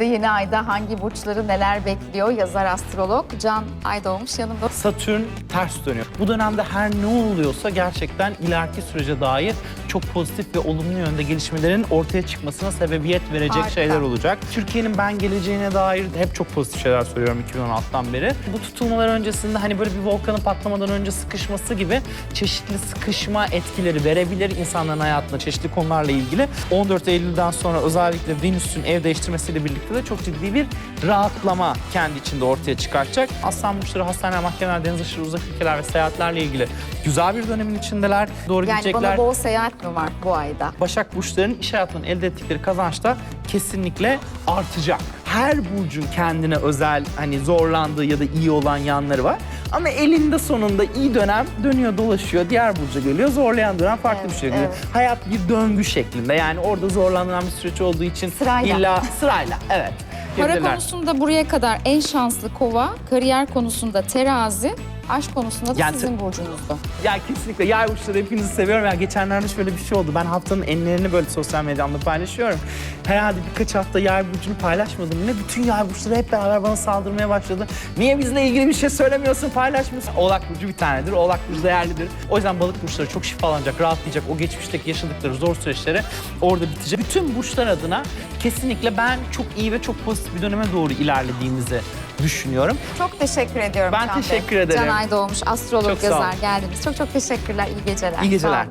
de yeni ayda hangi burçları neler bekliyor yazar astrolog Can Aydoğmuş yanımda. Satürn ters dönüyor. Bu dönemde her ne oluyorsa gerçekten ileriki sürece dair çok pozitif ve olumlu yönde gelişmelerin ortaya çıkmasına sebebiyet verecek Harika. şeyler olacak. Türkiye'nin ben geleceğine dair hep çok pozitif şeyler söylüyorum 2016'dan beri. Bu tutulmalar öncesinde hani böyle bir volkanın patlamadan önce sıkışması gibi çeşitli sıkışma etkileri verebilir insanların hayatına çeşitli konularla ilgili. 14 Eylül'den sonra özellikle Venüs'ün ev değiştirmesiyle birlikte de çok ciddi bir rahatlama kendi içinde ortaya çıkartacak. Aslan burçları, hastaneler, mahkemeler, deniz aşırı uzak ülkeler ve seyahatlerle ilgili güzel bir dönemin içindeler. Doğru Yani gidecekler. bana bol seyahat mi var bu ayda? Başak burçlarının iş hayatından elde ettikleri kazanç da kesinlikle artacak. Her burcun kendine özel hani zorlandığı ya da iyi olan yanları var. Ama elinde sonunda iyi dönem dönüyor dolaşıyor. Diğer burca geliyor. Zorlayan dönem farklı Evet, bir şey geliyor. evet. Hayat bir döngü şeklinde. Yani orada zorlanan bir süreç olduğu için Sırayla. illa sırayla evet. Para konusunda buraya kadar en şanslı kova, kariyer konusunda terazi, aşk konusunda da Yani sizin burcunuzdu. Ya kesinlikle yay burçları hepinizi seviyorum. Ya geçenlerde şöyle bir şey oldu. Ben haftanın enlerini böyle sosyal medyamda paylaşıyorum. Herhalde birkaç hafta yay burcunu paylaşmadım. Ne bütün yay burçları hep beraber bana saldırmaya başladı. Niye bizle ilgili bir şey söylemiyorsun, paylaşmıyorsun? Oğlak burcu bir tanedir. Oğlak burcu değerlidir. O yüzden balık burçları çok şifalanacak, rahatlayacak. O geçmişteki yaşadıkları zor süreçleri orada bitecek. Bütün burçlar adına kesinlikle ben çok iyi ve çok pozitif bir döneme doğru ilerlediğimizi düşünüyorum. Çok teşekkür ediyorum Ben Can Bey. teşekkür ederim. Can Aydoğmuş, astrolog, Çok sağ olun. yazar geldiniz. Çok çok teşekkürler, iyi geceler. İyi geceler. Olun.